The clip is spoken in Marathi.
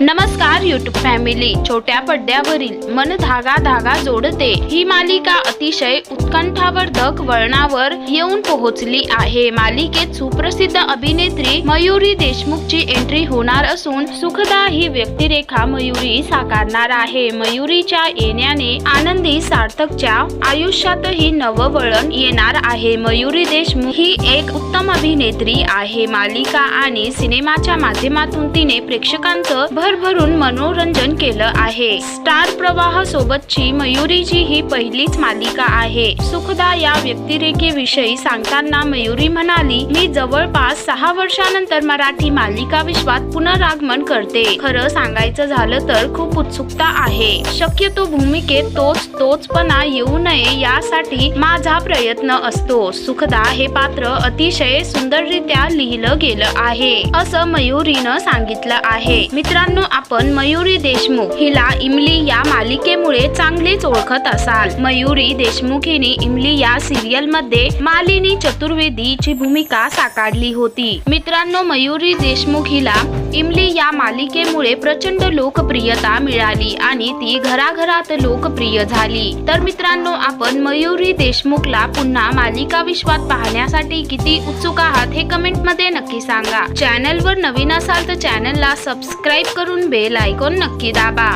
नमस्कार युट्यूब फॅमिली छोट्या पडद्यावरील मन धागा धागा जोडते ही मालिका अतिशय उत्कंठावर्धक वळणावर येऊन पोहोचली आहे. मालिकेत सुप्रसिद्ध अभिनेत्री मयुरी देशमुखची एंट्री होणार असून सुखदा ही व्यक्तिरेखा मयुरी साकारणार आहे. मयुरीच्या येण्याने आनंदी सार्थकच्या आयुष्यातही नवं वळण येणार आहे. मयुरी देशमुख ही एक उत्तम अभिनेत्री आहे. मालिका आणि सिनेमाच्या माध्यमातून तिने प्रेक्षकांचं भरभरून मनोरंजन केलं आहे. स्टार प्रवाह सोबतची मयुरीची ही पहिलीच मालिका आहे. सुखदा या व्यक्तिरेखेविषयी सांगताना मयुरी म्हणाली मी जवळपास सहा वर्षानंतर मराठी मालिका विश्वात पुनरागमन करते. खरं सांगायचं झालं तर खूप उत्सुकता आहे. शक्यतो भूमिकेत तोच तोचपणा येऊ नये यासाठी माझा प्रयत्न असतो. सुखदा हे पात्र अतिशय सुंदररित्या लिहिलं गेलं आहे. असं मयुरीनं सांगितलं आहे. मित्रांनो आपण मयुरी देशमुख हिला इमली या मालिकेमुळे चांगलीच ओळखत असाल. मयुरी देशमुख हिने इमली या सिरियलमध्ये मालिनी चतुर्वेदीची भूमिका साकारली होती. मित्रांनो मयुरी देशमुख हिला इमली या मालिकेमुळे प्रचंड लोकप्रियता मिळाली आणि ती घराघरात लोकप्रिय झाली. तर मित्रांनो आपण मयुरी देशमुखला पुन्हा मालिका विश्वात पाहण्यासाठी किती उत्सुक आहात हे कमेंटमध्ये नक्की सांगा. चॅनल वर नवीन असाल तर चॅनलला सबस्क्राईब करून बेल आयकॉन नक्की दाबा.